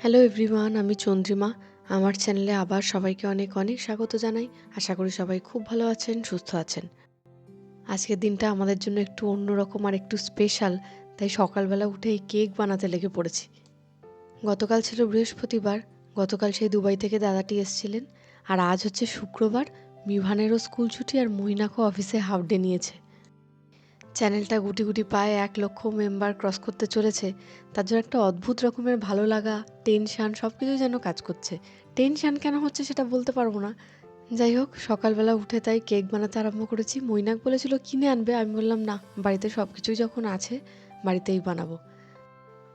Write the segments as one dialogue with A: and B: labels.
A: Hello everyone আমি চন্দ্রিমা। আমার চ্যানেলে আবার সবাইকে অনেক অনেক স্বাগত জানাই। আশা করি সবাই খুব ভালো আছেন, সুস্থ আছেন। আজকের দিনটা আমাদের জন্য একটু অন্যরকম আর একটু স্পেশাল তাই সকালবেলা উঠেই কেক বানাতে লেগে পড়েছি। গতকাল ছিল বৃহস্পতিবার, গতকাল সেই দুবাই থেকে দাদাটি এসেছিলেন। আর আজ হচ্ছে শুক্রবার বিভানেরও স্কুল ছুটি আর মহিনাকেও অফিসে হাফ ডে নিয়েছে। চ্যানেলটা গুটি গুটি পায়ে এক লক্ষ মেম্বার ক্রস করতে চলেছে, তার জন্য একটা অদ্ভুত রকমের ভালো লাগা টেনশান সব কিছুই যেন কাজ করছে। টেনশান কেন হচ্ছে সেটা বলতে পারব না। যাই হোক, সকালবেলা উঠে তাই কেক বানাতে আরম্ভ করেছি। মৈনাক বলেছিল, কিনে আনবে? আমি বললাম, না, বাড়িতে সব কিছুই যখন আছে, বাড়িতেই বানাবো।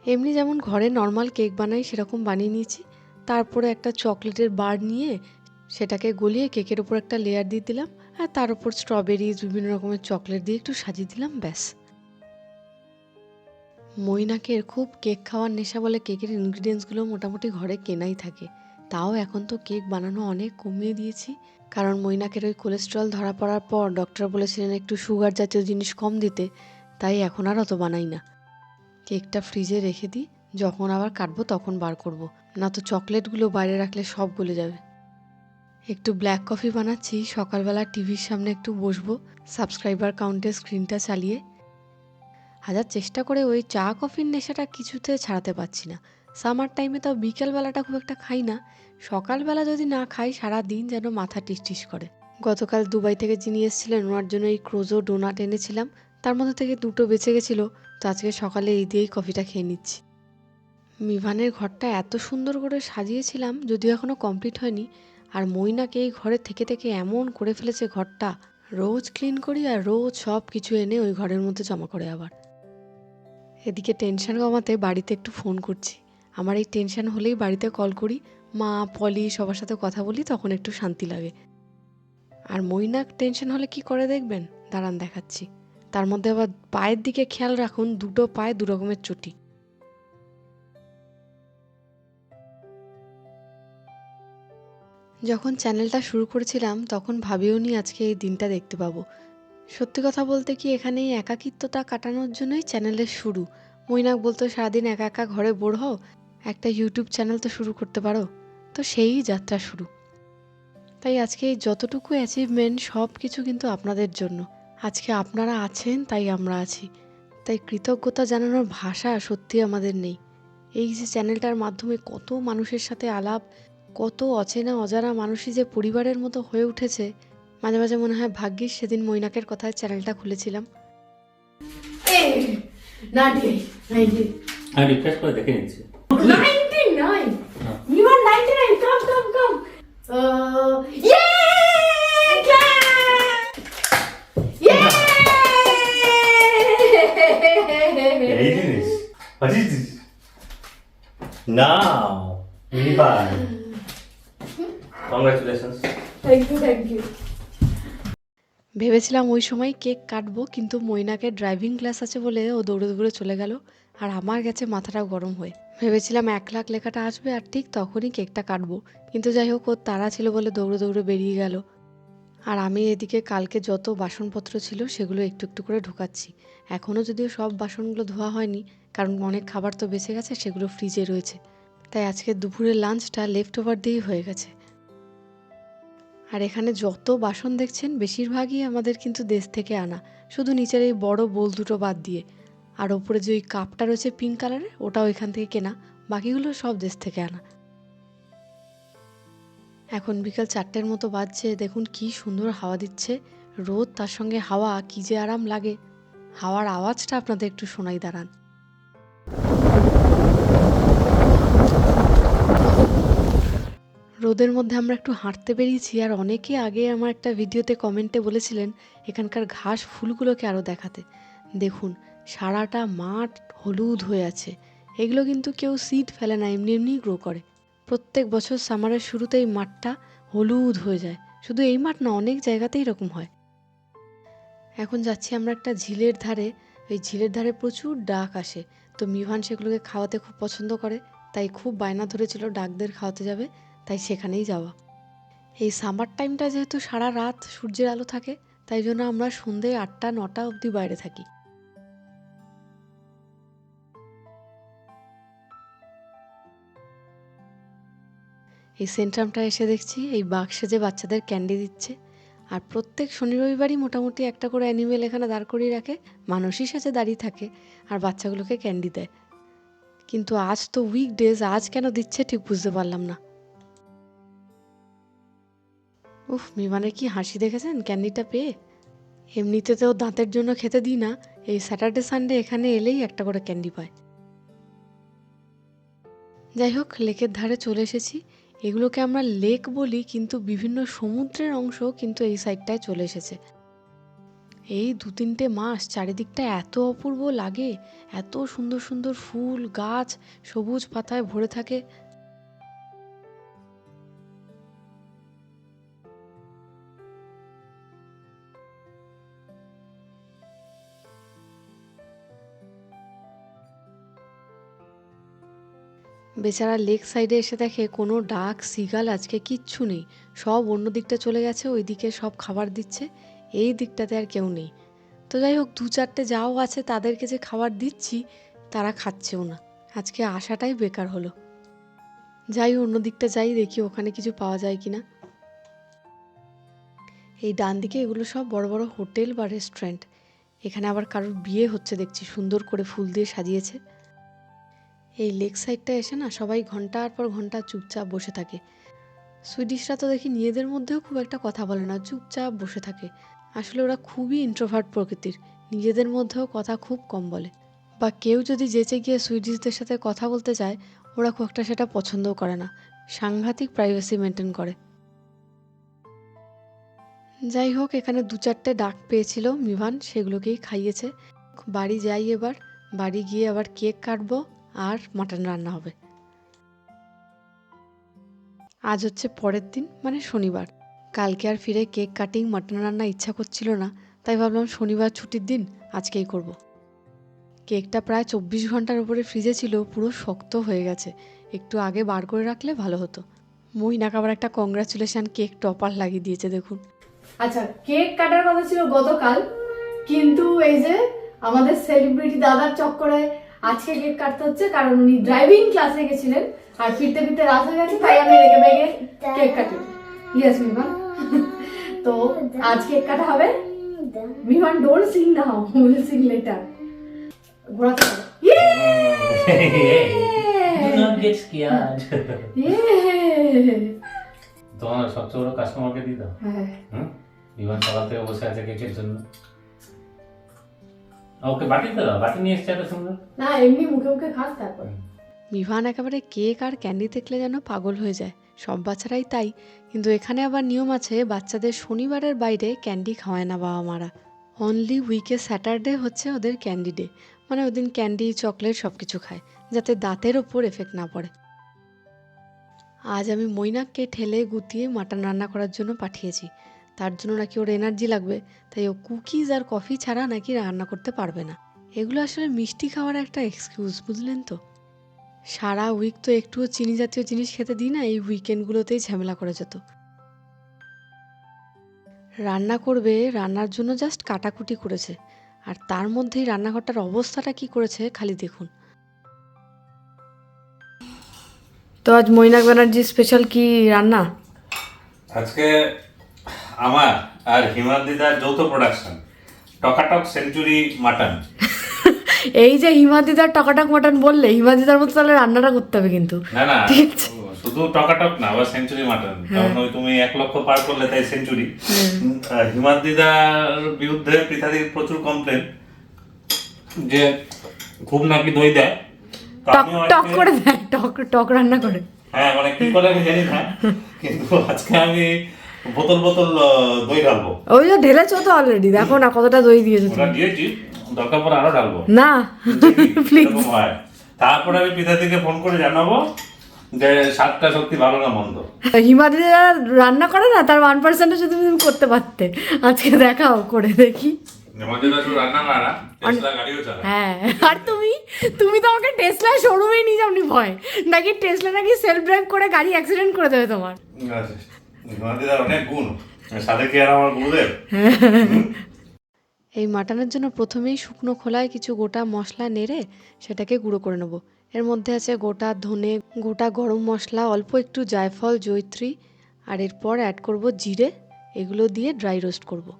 A: এমনি যেমন ঘরে নর্মাল কেক বানাই, সেরকম বানিয়ে নিয়েছি। তারপরে একটা চকলেটের বার নিয়ে সেটাকে গলিয়ে কেকের উপর একটা লেয়ার দিয়ে দিলাম। আর তার উপর স্ট্রবেরিজ বিভিন্ন রকমের চকলেট দিয়ে একটু সাজিয়ে দিলাম, ব্যাস। মইনাকের খুব কেক খাওয়ার নেশা বলে কেকের ইনগ্রিডিয়েন্টসগুলো মোটামুটি ঘরে কেনাই থাকে। তাও এখন তো কেক বানানো অনেক কমিয়ে দিয়েছি। কারণ মইনাকের ওই কোলেস্ট্রল ধরা পড়ার পর ডক্টর বলেছিলেন একটু সুগার জাতীয় জিনিস কম দিতে। তাই এখন আর অত বানাই না। কেকটা ফ্রিজে রেখে দিই। যখন আবার কাটবো তখন বার করব। না তো চকলেটগুলো বাইরে রাখলে সব গলে যাবে। একটু ব্ল্যাক কফি বানাচ্ছি, সকালবেলা টিভির সামনে একটু বসবো সাবস্ক্রাইবার কাউন্টের স্ক্রিনটা চালিয়ে। হাজার চেষ্টা করে ওই চা কফির নেশাটা কিছুতে ছাড়াতে পারছি না। সামার টাইমে তাও বিকেলবেলাটা খুব একটা খাই না। সকালবেলা যদি না খাই সারা দিন যেন মাথা টিসটিস করে। গতকাল দুবাই থেকে যিনি এসেছিলেন, ওনার জন্য এই ক্রোজো ডোনাট এনেছিলাম। তার মধ্যে থেকে দুটো বেঁচে গেছিল, তো আজকে সকালে এই দিয়েই কফিটা খেয়ে নিচ্ছি। মিভানের ঘরটা এত সুন্দর করে সাজিয়েছিলাম, যদিও এখনও কমপ্লিট হয়নি আর মইনাকে এই ঘরে থেকে থেকে এমন করে ফেলেছে ঘরটা। রোজ ক্লিন করি আর রোজ সব কিছু এনে ওই ঘরের মধ্যে জমা করে আবার। এদিকে টেনশন কমাতে বাড়িতে একটু ফোন করছি। আমার এই টেনশন হলেই বাড়িতে কল করি। মা, পলি সবার সাথে কথা বলি, তখন একটু শান্তি লাগে। আর মইনাক টেনশন হলে কি করে দেখবেন? দাঁড়ান দেখাচ্ছি। তার মধ্যে আবার পায়ের দিকে খেয়াল রাখুন, দুটো পায়ে দু রকমের চটি। যখন চ্যানেলটা শুরু করেছিলাম, তখন ভাবিও নি আজকে এই দিনটা দেখতে পাবো। সত্যি কথা বলতে কি এখানে এই একাকিত্বটা কাটানোর জন্যই চ্যানেলের শুরু। মৈনাক বলতো, সারাদিন একা একা ঘরে বোর হও, একটা ইউটিউব চ্যানেল তো শুরু করতে পারো। তো সেই যাত্রা শুরু। তাই আজকে এই যতটুকু অ্যাচিভমেন্ট সব কিছু কিন্তু আপনাদের জন্য। আজকে আপনারা আছেন, তাই আমরা আছি। তাই কৃতজ্ঞতা জানানোর ভাষা সত্যি আমাদের নেই। এই যে চ্যানেলটার মাধ্যমে কত মানুষের সাথে আলাপ কত অচেনা অজানা মানুষই যে পরিবারের মতো হয়ে উঠেছে মাঝে মাঝে মনে হয় ভাগ্যিস সেদিন মৈনাকের কথায় চ্যানেলটা খুলেছিলাম
B: এই, 98, 98.
C: আমি রিফ্রেশ করে দেখে নিচ্ছি
B: 99. You are 99. Come, come, come. Yay! Clap! Yay!
C: এই জিনিস What is this? Now. Congratulations.
B: Thank you, thank you.
A: ভেবেছিলাম ওই সময় কেক কাটবো কিন্তু মৈনাকে ড্রাইভিং ক্লাস আছে বলে ও দৌড়ে দৌড়ে চলে গেল আর আমার গেছে মাথাটা গরম হয়ে। ভেবেছিলাম এক লাখ লেখাটা আসবে আর ঠিক তখনই কেকটা কাটবো কিন্তু যাই হোক ওর তারা ছিল বলে দৌড়ে দৌড়ে বেরিয়ে গেল। আর আমি এদিকে কালকে যত বাসনপত্র ছিল সেগুলো একটু একটু করে ঢুকাচ্ছি। এখনও যদিও সব বাসনগুলো ধোয়া হয়নি কারণ অনেক খাবার তো বেঁচে গেছে সেগুলো ফ্রিজে রয়েছে। তাই আজকে দুপুরের লাঞ্চটা লেফট ওভার দিয়েই হয়ে গেছে। আর এখানে যত বাসন দেখছেন, বেশিরভাগই আমাদের কিন্তু দেশ থেকে আনা। শুধু নিচের এই বড় বোল দুটো বাদ দিয়ে। আর ওপরে যে ওই কাপটা রয়েছে পিঙ্ক কালারের ওটাও এখান থেকে কেনা। বাকিগুলো সব দেশ থেকে আনা। এখন বিকাল চারটের মতো বাজছে। দেখুন কি সুন্দর হাওয়া দিচ্ছে। রোদ, তার সঙ্গে হাওয়া, কি যে আরাম লাগে। হাওয়ার আওয়াজটা আপনাদের একটু শোনাই দাঁড়ান। রোদের মধ্যে আমরা একটু হাঁটতে বেরিয়েছি আর অনেকে আগে আমার একটা ভিডিওতে কমেন্টে বলেছিলেন এখানকার ঘাস ফুলগুলোকে আরও দেখাতে। দেখুন, সারাটা মাঠ হলুদ হয়ে আছে। এগুলো কিন্তু কেউ সিড ফেলে না, এমনি এমনি গ্রো করে। প্রত্যেক বছর সামারের শুরুতেই মাঠটা হলুদ হয়ে যায়। শুধু এই মাঠ না, অনেক জায়গাতেই এরকম হয়। এখন যাচ্ছি আমরা একটা ঝিলের ধারে। ওই ঝিলের ধারে প্রচুর ডাক আসে। তো মিভান সেগুলোকে খাওয়াতে খুব পছন্দ করে। তাই খুব বায়না ধরেছিল ডাকদের খাওয়াতে যাবে। তাই সেখানেই যাওয়া। এই সামার টাইমটা যেহেতু সারা রাত সূর্যের আলো থাকে, তাই জন্য আমরা সন্ধে আটটা, নটা অবধি বাইরে থাকি। এই সেন্ট্রামটা এসে দেখছি, এই বাক্সে যে বাচ্চাদের ক্যান্ডি দিচ্ছে। আর প্রত্যেক শনি রবিবারই মোটামুটি একটা করে অ্যানিমেল এখানে দাঁড় করিয়ে রাখে, মানুষই সাথে দাঁড়িয়ে থাকে আর বাচ্চাগুলোকে ক্যান্ডি দেয়। কিন্তু আজ তো উইকডেজ আজ কেন দিচ্ছে ঠিক বুঝতে পারলাম না। উফ মিমানের কি হাসি দেখেছেন? ক্যান্ডিটা পেয়ে। এমনিতে তো দাঁতের জন্য খেতে দিই না। এই স্যাটারডে, সানডে এখানে এলেই একটা করে ক্যান্ডি পায়। যাই হোক, লেকের ধারে চলে এসেছি। এগুলোকে আমরা লেক বলি, কিন্তু বিভিন্ন সমুদ্রের অংশ কিন্তু এই সাইডটায় চলে এসেছে। এই দু তিনটে মাস চারিদিকটা এত অপূর্ব লাগে, এত সুন্দর সুন্দর ফুল, গাছ, সবুজ পাতায় ভরে থাকে। বেচারা লেক সাইডে এসে দেখে কোনো ডাক, সিগাল, আজকে কিচ্ছু নেই। সব অন্য দিকটা চলে গেছে ওই দিকে সব খাবার দিচ্ছে, এই দিকটাতে আর কেউ নেই। তো যাই হোক দু চারটে যাও আছে, তাদেরকে যে খাবার দিচ্ছি, তারা খাচ্ছেও না। আজকে আসাটাই বেকার হলো। যাই অন্য দিকটা যাই, দেখি ওখানে কিছু পাওয়া যায় কি না এই ডান দিকে এগুলো সব বড় বড় হোটেল বা রেস্টুরেন্ট। এখানে আবার কারোর বিয়ে হচ্ছে, দেখছি। সুন্দর করে ফুল দিয়ে সাজিয়েছে। এই লেক সাইডটা এসে না সবাই ঘণ্টার পর ঘণ্টা চুপচাপ বসে থাকে। সুইডিশরা তো দেখি নিজেদের মধ্যেও খুব একটা কথা বলে না, চুপচাপ বসে থাকে। আসলে ওরা খুবই ইন্ট্রোভার্ট প্রকৃতির, নিজেদের মধ্যেও কথা খুব কম বলে। বা কেউ যদি যেচে গিয়ে সুইডিশদের সাথে কথা বলতে চায় ওরা খুব একটা সেটা পছন্দও করে না, সাংঘাতিক প্রাইভেসি মেনটেন করে। যাই হোক, এখানে দু চারটে ডাক পেয়েছিল মিভান, সেগুলোকেই খাইয়েছে। বাড়ি যাই এবার, বাড়ি গিয়ে আবার কেক কাটবো। আর মাটন রান্না হবে। আজ হচ্ছে পরের দিন মানে শনিবার। কালকে আর ফিরে কেক কাটিং, মাটন রান্না ইচ্ছা করছিল না, তাই ভাবলাম শনিবার ছুটির দিন আজকেই করব। কেকটা প্রায় চব্বিশ ঘণ্টার উপরে ফ্রিজে ছিল, পুরো শক্ত হয়ে গেছে। একটু আগে বার করে রাখলে ভালো হতো। মইনাক আবার একটা কংগ্রাচুলেশন কেক টপার লাগিয়ে দিয়েছে, দেখুন।
B: আচ্ছা কেক কাটার কথা ছিল গতকাল, কিন্তু এই যে আমাদের সেলিব্রিটি দাদার চক্করে আজকে কেক কাটতে হচ্ছে কারণ উনি ড্রাইভিং ক্লাসে গেছিলেন আর ফিরতে ফিরতে রাত হয়ে গেছে তাই আমি রেগে বেগে কেক কাটি। ইয়েস মিমান তো আজ কেক কাটা হবে। মিমান don't sing now will sing later ঘোরাতে হবে।
C: Do not get scared.
B: ইয়ে
C: তোমার সবচেয়ে বড় কাস্টমারকে দিয়ে দাও।
B: হ্যাঁ।
C: বিমান সকাল থেকে বসে আছে কেকের জন্য। ওকে বাটিতে দাও বাটি নিয়ে এসছে এত সুন্দর।
B: না এমনি মুখে মুখে খাস তারপর।
A: মিভান একেবারে কেক আর ক্যান্ডি দেখলে যেন পাগল হয়ে যায়। সব বাচ্চারাই তাই কিন্তু এখানে আবার নিয়ম আছে বাচ্চাদের শনিবারের বাইরে ক্যান্ডি খাওয়ায় না বাবা মারা। অনলি উইকে স্যাটারডে হচ্ছে ওদের ক্যান্ডি ডে মানে ওদিন ক্যান্ডি চকলেট সব কিছু খায় যাতে দাঁতের ওপর এফেক্ট না পড়ে। আজ আমি মৈনাককে ঠেলে গুতিয়ে মাটন রান্না করার জন্য পাঠিয়েছি। তার জন্য নাকি ওর এনার্জি লাগবে, তাই ও কুকিজ আর কফি ছাড়া নাকি রান্না করতে পারবে না। এগুলো আসলে মিষ্টি খাওয়ার একটা এক্সকিউজ বুঝলেন তো? সারা উইক তো একটুও চিনি জাতীয় জিনিস খেতে দিই না, এই উইকেন্ডগুলোতেই ঝামেলা করে যেত। রান্না করবে, রান্নার জন্য জাস্ট কাটাকুটি করেছে। আর তার মধ্যেই রান্নাঘরটার অবস্থাটা কি করেছে, খালি দেখুন। তো আজ মৈনাক ব্যানার্জি স্পেশাল কি রান্না?
C: আজকে আমার আর হিমাদিদার যৌথ প্রোডাকশন টকাটক সেঞ্চুরি মাটন
A: এই যে হিমাদিদার টকাটক মাটন বললে হিমাদিদার মতো তাহলে রান্নাটা করতে হবে কিন্তু।
C: না না শুধু টকাটক না আবার সেঞ্চুরি মাটন কারণ ওই তুমি এক লক্ষ পার করলে তাই সেঞ্চুরি হিমাদিদার বিরুদ্ধে পৃথাদির প্রচুর কমপ্লেন যে খুব নাকি দই দেয়।
A: টক টক করে দেয় টক টক রান্না করে।
C: হ্যাঁ মানে কি করে আমি জানি না। কিন্তু আজকে আমি বোতল বোতল দই ঢালবো।
A: ওই যে ঢেলেছো তো অলরেডি দেখো না কতটা দই দিয়েছ
C: ওটা দিয়েছি দরকার পরে আরও ঢালবো।
A: না প্লিজ
C: তারপরে আমি পিতাদিকে ফোন করে জানাব যে স্বাদটা সত্যি ভালো না মন্দ।
A: হিমাদি রান্না করে না তার ওয়ান পার্সেন্টে যদি তুমি করতে পারতে। আজকে দেখাও করে দেখি। হ্যাঁ আর তুমি তুমি তো আমাকে টেসলা শোরুমেই নিয়ে যাওনি ভয়। নাকি টেসলা নাকি সেলফ ড্রাইভ করে গাড়ি অ্যাক্সিডেন্ট করে দেবে তোমার?
C: এই মাটনের জন্য প্রথমেই শুকনো খোলায় কিছু গোটা মশলা নেড়ে সেটাকে গুঁড়ো করে নেব।
A: এর মধ্যে আছে গোটা ধনে, গোটা গরম মশলা, অল্প একটু জায়ফল, জয়ত্রী, আর এরপর অ্যাড করব জিরে, এগুলো দিয়ে ড্রাই রোস্ট করব।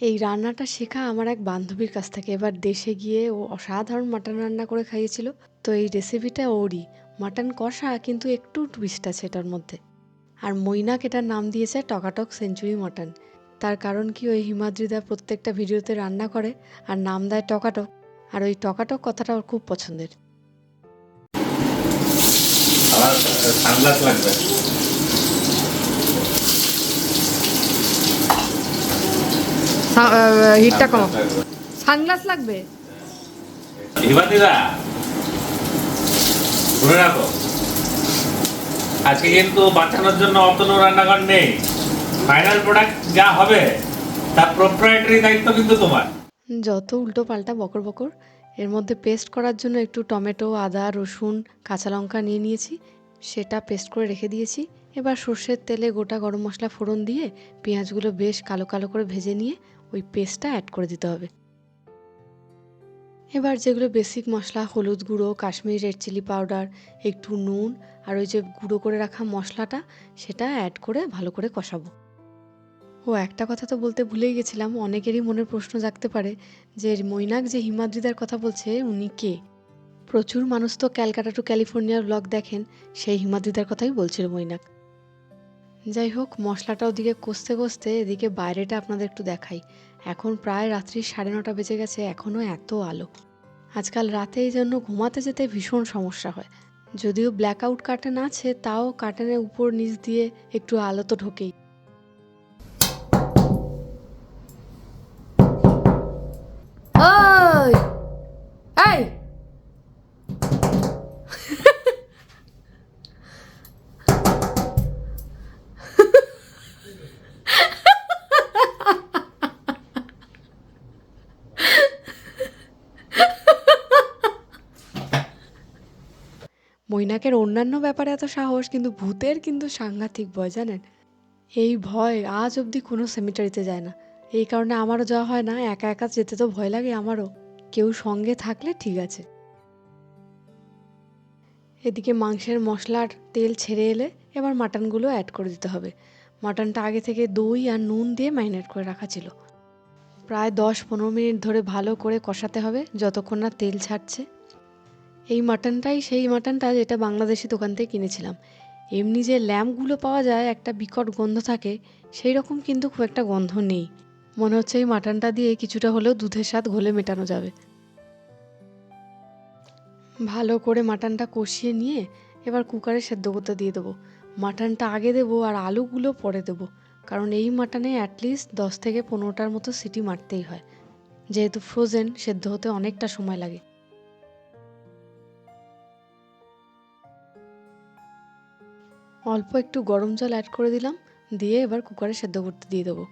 A: এই রান্নাটা শেখা আমার এক বান্ধবীর কাছ থেকে। এবার দেশে গিয়ে ও অসাধারণ মাটন রান্না করে খাইয়েছিল। তো এই রেসিপিটা ওরই। মাটন কষা কিন্তু একটু টুইস্ট আছে এটার মধ্যে। আর মৈনাক এটার নাম দিয়েছে টকাটক সেঞ্চুরি মটন। তার কারণ কি ওই হিমাদ্রিদা প্রত্যেকটা ভিডিওতে রান্না করে আর নাম দেয় টকাটক আর ওই টকাটক কথাটা ওর খুব পছন্দের।
C: সানগ্লাস লাগবে।
B: হিটটা কম। সানগ্লাস লাগবে।
C: হিমাদিদা শুনে রাখো। আজকে কিন্তু বাঁচানোর জন্য অতনু রান্নাঘর নেই। ফাইনাল প্রোডাক্ট যা হবে, তার প্রোপ্রাইটারি দায়িত্ব কিন্তু তোমার।
A: যত উল্টো পাল্টা বকর বকর, এর মধ্যে পেস্ট করার জন্য একটু টমেটো, আদা, রসুন, কাঁচা লঙ্কা নিয়ে নিয়েছি। সেটা পেস্ট করে রেখে দিয়েছি। এবার সর্ষের তেলে গোটা গরম মশলা ফোড়ন দিয়ে পেঁয়াজগুলো বেশ কালো কালো করে ভেজে নিয়ে ওই পেস্টটা অ্যাড করে দিতে হবে। এবার যেগুলো বেসিক মশলা, হলুদ গুঁড়ো, কাশ্মীরি রেড চিলি পাউডার একটু নুন আর ওই যে গুঁড়ো করে রাখা মশলাটা, সেটা অ্যাড করে ভালো করে কষাবো। ও, একটা কথা তো বলতে ভুলেই গেছিলাম, অনেকেরই মনের প্রশ্ন জাগতে পারে যে মৈনাক যে হিমাদ্রিদার কথা বলছে, উনি কে? প্রচুর মানুষ তো ক্যালকাটা টু ক্যালিফোর্নিয়ার ব্লগ দেখেন, সেই হিমাদ্রিদার কথাই বলছিল মৈনাক। যাই হোক, মশলাটা ওদিকে কষতে কষতে এদিকে বাইরেটা আপনাদের একটু দেখাই। এখন প্রায় রাত্রি সাড়ে নটা বেজে গেছে এখনও এত আলো। আজকাল রাতে এই জন্য ঘুমাতে যেতে ভীষণ সমস্যা হয়। যদিও ব্ল্যাক আউট কার্টেন আছে, তাও কার্টেনের উপর নিচ দিয়ে একটু আলো তো ঢোকেই। মৈনাকের অন্যান্য ব্যাপারে এত সাহস, কিন্তু ভূতের কিন্তু সাংঘাতিক ভয়, জানেন? এই ভয় আজ অবধি কোনো সেমিটারিতে যায় না। এই কারণে আমারও যাওয়া হয় না, একা একা যেতে তো ভয় লাগে আমারও। কেউ সঙ্গে থাকলে ঠিক আছে। এদিকে মাংসের মশলার তেল ছেড়ে এলে এবার মাটনগুলো অ্যাড করে দিতে হবে। মাটনটা আগে থেকে দই আর নুন দিয়ে ম্যারিনেট করে রাখা ছিল। প্রায় দশ পনেরো মিনিট ধরে ভালো করে কষাতে হবে, যতক্ষণ না তেল ছাড়ছে। এই মাটনটাই, সেই মাটনটা যেটা বাংলাদেশি দোকান থেকে কিনেছিলাম। এমনি যে ল্যাম্পগুলো পাওয়া যায়, একটা বিকট গন্ধ থাকে সেই রকম কিন্তু খুব একটা গন্ধ নেই। মনে হচ্ছে এই মাটনটা দিয়ে কিছুটা হলেও দুধের স্বাদ ঘোলে মেটানো যাবে। ভালো করে মাটনটা কষিয়ে নিয়ে এবার কুকারে সেদ্ধ করতে দিয়ে দেবো। মাটনটা আগে দেবো আর আলুগুলো পরে দেবো। কারণ এই মাটনে অ্যাটলিস্ট দশ থেকে পনেরোটার মতো সিটি মারতেই হয়। যেহেতু ফ্রোজেন সেদ্ধ হতে অনেকটা সময় লাগে। অল্প একটু গরম জল অ্যাড করে দিলাম, দিয়ে এবার কুকারে সেদ্ধ করতে দিয়ে দেবো।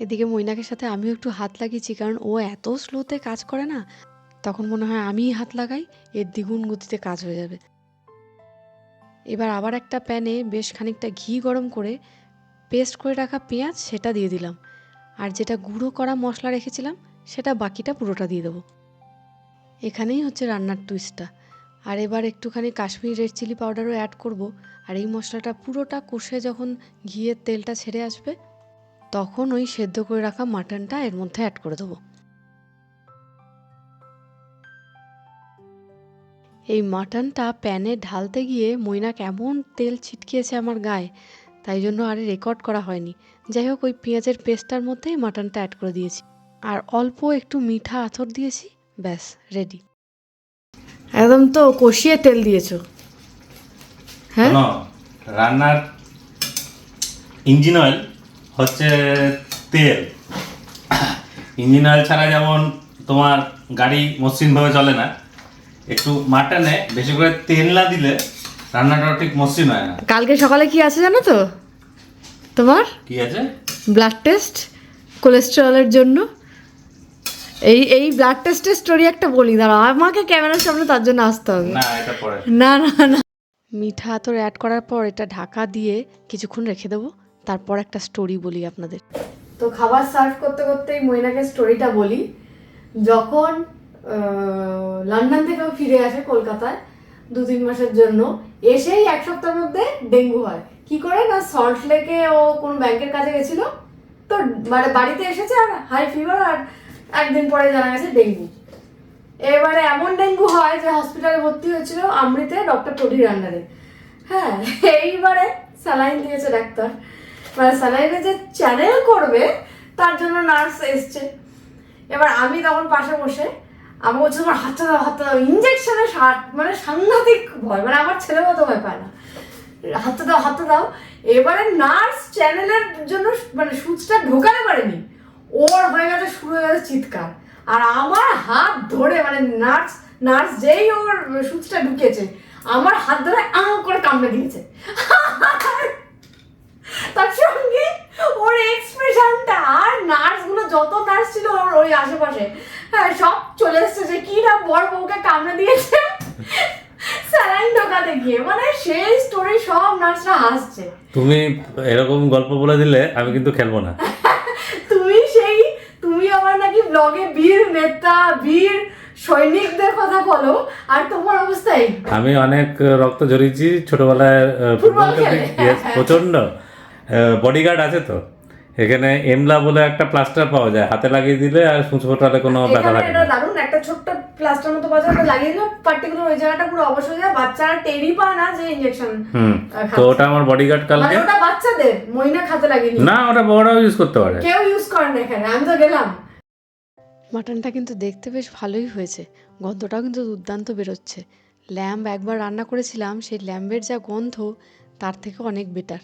A: এদিকে মৈনাকের সাথে আমিও একটু হাত লাগিয়েছি, কারণ ও এত স্লোতে কাজ করে না, তখন মনে হয় আমিই হাত লাগাই, এর দ্বিগুণ গতিতে কাজ হয়ে যাবে। এবার আবার একটা প্যানে বেশ খানিকটা ঘি গরম করে পেস্ট করে রাখা পেঁয়াজ সেটা দিয়ে দিলাম। আর যেটা গুঁড়ো করা মশলা রেখেছিলাম, সেটা বাকিটা পুরোটা দিয়ে দেবো। এখানেই হচ্ছে রান্নার টুইস্টটা আর এবার একটুখানি কাশ্মীরি রেড চিলি পাউডারও অ্যাড করব। আর এই মশলাটা পুরোটা কষে যখন ঘিয়ের তেলটা ছেড়ে আসবে, তখন ওই সেদ্ধ করে রাখা মাটনটা এর মধ্যে অ্যাড করে দেবো। এই মাটনটা প্যানে ঢালতে গিয়ে মৈনাক কেমন তেল ছিটকিয়েছে আমার গায়ে, তাই জন্য আর রেকর্ড করা হয়নি। যাই হোক, ওই পেঁয়াজের পেস্টটার মধ্যেই মাটনটা অ্যাড করে দিয়েছি। আর অল্প একটু মিঠা আথর দিয়েছি, ব্যাস রেডি
B: একদম তো কষিয়ে তেল দিয়েছ। হ্যাঁ?
C: রান্নার ইঞ্জিন অয়েল হচ্ছে তেল। ইঞ্জিন অয়েল ছাড়া যেমন তোমার গাড়ি মসৃণভাবে চলে না একটু মাটনে বেশি করে তেল না দিলে রান্নাটা ঠিক মসৃণ হয় না।
B: কালকে সকালে কি আছে জানো তো? তোমার?
C: কি আছে?
B: ব্লাড টেস্ট কোলেস্টেরলের জন্য। এই এই ব্লাড টেস্টের স্টোরি একটা বলি দাঁড়াও আমাকে ক্যামেরার সামনে তার জন্য আসতে হবে।
C: না এটা পরে।
B: না না না।
A: মিঠা আতর অ্যাড করার পর এটা ঢাকা দিয়ে কিছুক্ষণ রেখে দেবো তারপর একটা স্টোরি বলি আপনাদের।
B: তো খাবার সার্ভ করতে করতেই মৈনাকে স্টোরিটা বলি। যখন
A: লন্ডন থেকেও ফিরে আসে কলকাতায় দু তিন মাসের জন্য এসেই এক সপ্তাহের মধ্যে ডেঙ্গু হয়। কি করে? না সল্ট লেকে ও কোন ব্যাংকের কাছে গেছিল তো মানে বাড়িতে এসেছে আর হাই ফিভার আর একদিন পরে জানা গেছে ডেঙ্গু। এবারে এমন ডেঙ্গু হয় যে হসপিটালে ভর্তি হয়েছিল আমৃতে ডক্টর টডির আন্ডারে হ্যাঁ এইবারে স্যালাইন দিয়েছে ডাক্তার। মানে স্যালাইনে যে চ্যানেল করবে, তার জন্য নার্স এসছে। এবার আমি তখন পাশে বসে, আমি বলছি, তোমার হাতটা দাও হাতটা দাও। ইঞ্জেকশনে মানে সাংঘাতিক ভয় মানে আমার ছেলে মতো ভয় পায় না। হাতটা দাও হাতটা দাও। এবারে নার্স চ্যানেলের জন্য মানে সুচটা ঢোকাতে পারেনি। ওর হয়ে গেছে, শুরু হয়ে গেছে চিৎকার। আর আমার হাত ধরে মানে নার্স নার্স যেই ওর সুচটা ঢুকিয়েছে, আমার হাত ধরে আঁ করে কামড়ে দিয়েছে। তার সঙ্গে ওর এক্সপ্রেশনটা আর নার্সগুলো যত নার্স ছিল ওর ওই আশেপাশে হ্যাঁ সব চলে এসছে যে কি না বর বউকে কামড়ে দিয়েছে স্যালাইন ঢোকাতে গিয়ে। মানে সেই স্টোরি সব নার্সরা হাসছে।
C: তুমি এরকম গল্প বলে দিলে আমি কিন্তু খেলব না।
A: আমার নাকি ব্লগে বীর নেতা বীর সৈনিকদের কথা বলো আর তোমার অবস্থাই
C: আমি অনেক রক্ত ঝরিয়েছি ছোটবেলায় ফুটবল
A: খেলে।
C: প্রচণ্ড বডিগার্ড আছে তো এখানে এমলা বলে একটা প্লাস্টার পাওয়া যায়। হাতে লাগিয়ে দিলে আর সূচ ফোটালে কোনো ব্যথা থাকে না।
A: দারুণ একটা ছোট্ট প্লাস্টার মতো বাজার ওটা লাগিয়ে দিলে পার্টিকুলার ওই জায়গাটা পুরো অবশ হয়ে যায় বাচ্চারা টেরই পায় না যে ইঞ্জেকশন
C: হুম। তো ওটা আমার বডিগার্ড
A: মানে
C: কালকে
A: ওটা বাচ্চাদের মইনা খাতে লাগিয়ে
C: না ওটা বড়রাও ইউজ করতে পারে।
A: কেউ ইউজ করে না এখানে আমি তো গেলাম।
D: মাটনটা কিন্তু দেখতে বেশ ভালোই হয়েছে গন্ধটাও কিন্তু দুর্দান্ত বেরোচ্ছে। ল্যাম্ব একবার রান্না করেছিলাম সেই ল্যাম্বের যা গন্ধ তার থেকে অনেক বেটার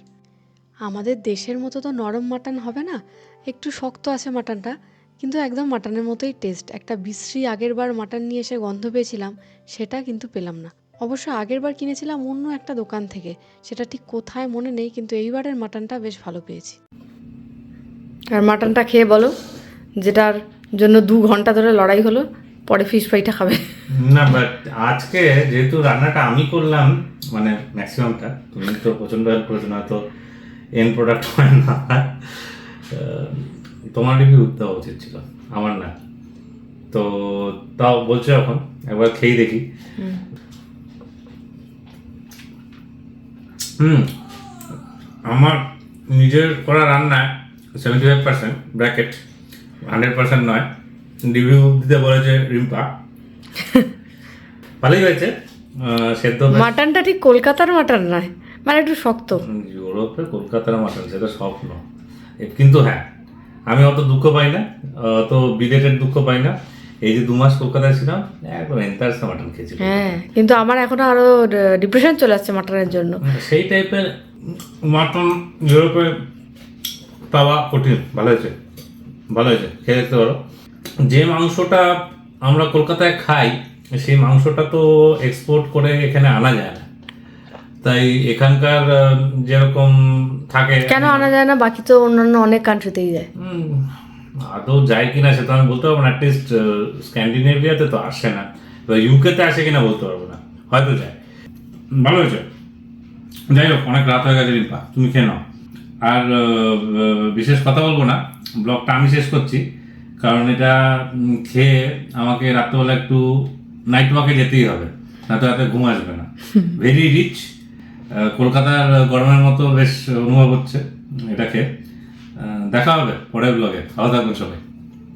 D: আমাদের দেশের মতো তো নরম মাটন হবে না। একটু শক্ত আছে মাটনটা কিন্তু একদম মাটনের মতোই টেস্ট একটা বিশ্রী আগের বার মাটন নিয়ে এসে গন্ধ পেয়েছিলাম সেটা কিন্তু পেলাম না। অবশ্য আগের বার কিনেছিলাম অন্য একটা দোকান থেকে সেটা ঠিক কোথায় মনে নেই কিন্তু এইবারের মাটনটা বেশ ভালো পেয়েছি।
A: আর মাটনটা খেয়ে বলো যেটার জন্য দু ঘণ্টা ধরে লড়াই হলো পরে ফিশ ফ্রাইটা খাবে।
C: না বাট আজকে যেহেতু রান্নাটা আমি করলাম মানে ম্যাক্সিমামটা তুমি তো প্রচণ্ড হেল্প করেছ না তো এন প্রোডাক্ট হয় না। তোমার রিভিউ দেওয়া উচিত ছিল আমার না। তো তাও বলছো এখন একবার খেয়ে দেখি। হুম। আমার নিজের করা রান্নায় seventy five percent bracket hundred percent নয়। রিভিউ দিতে বলেছে রিম্পা। ভালোই হয়েছে। সেদ্ধ
A: মাটনটা ঠিক কলকাতার মাটন নয় মানে একটু শক্ত।
C: ইউরোপে কলকাতার মাটন সেটা স্বপ্ন। কিন্তু হ্যাঁ আমি অত দুঃখ পাই না অত বিলেটেড দুঃখ পাই না। এই যে দু মাস কলকাতায় ছিলাম একদম এন্টারসে মাটন খেয়েছি।
A: হ্যাঁ কিন্তু আমার এখন আরও ডিপ্রেশন চলে আসছে মাটনের জন্য।
C: সেই টাইপের মাটন ইউরোপে পাওয়া কঠিন ভালো হয়েছে ভালো হয়েছে খেয়ে দেখতে পারো। যে মাংসটা আমরা কলকাতায় খাই সেই মাংসটা তো এক্সপোর্ট করে এখানে আনা যায় না। তাই এখানকার যেরকম থাকে।
A: কেন আনা যায় না? বাকি তো অন্যান্য অনেক কান্ট্রিতেই যায়।
C: আদৌ যায় কিনা সেটা আমি বলতে পারব না। অ্যাটলিস্ট স্ক্যান্ডিনেভিয়াতে তো আসে না। এবার ইউকেতে আসে কিনা বলতে পারব না। হয়তো যায়। ভালো হয়েছে। যাই হোক অনেক রাত হয়ে গেছে রিম্পা। তুমি খেয়ে নাও। আর বিশেষ কথা বলব না। ব্লগটা আমি শেষ করছি। কারণ এটা খেয়ে আমাকে রাত্রেবেলা একটু নাইট ওয়াকে যেতেই হবে। না তো রাতে ঘুম আসবে না। ভেরি রিচ কলকাতার গরমের মতো বেশ অনুভব হচ্ছে এটাকে। দেখা হবে পরের ব্লগে ভালো থাকবেন সবাই।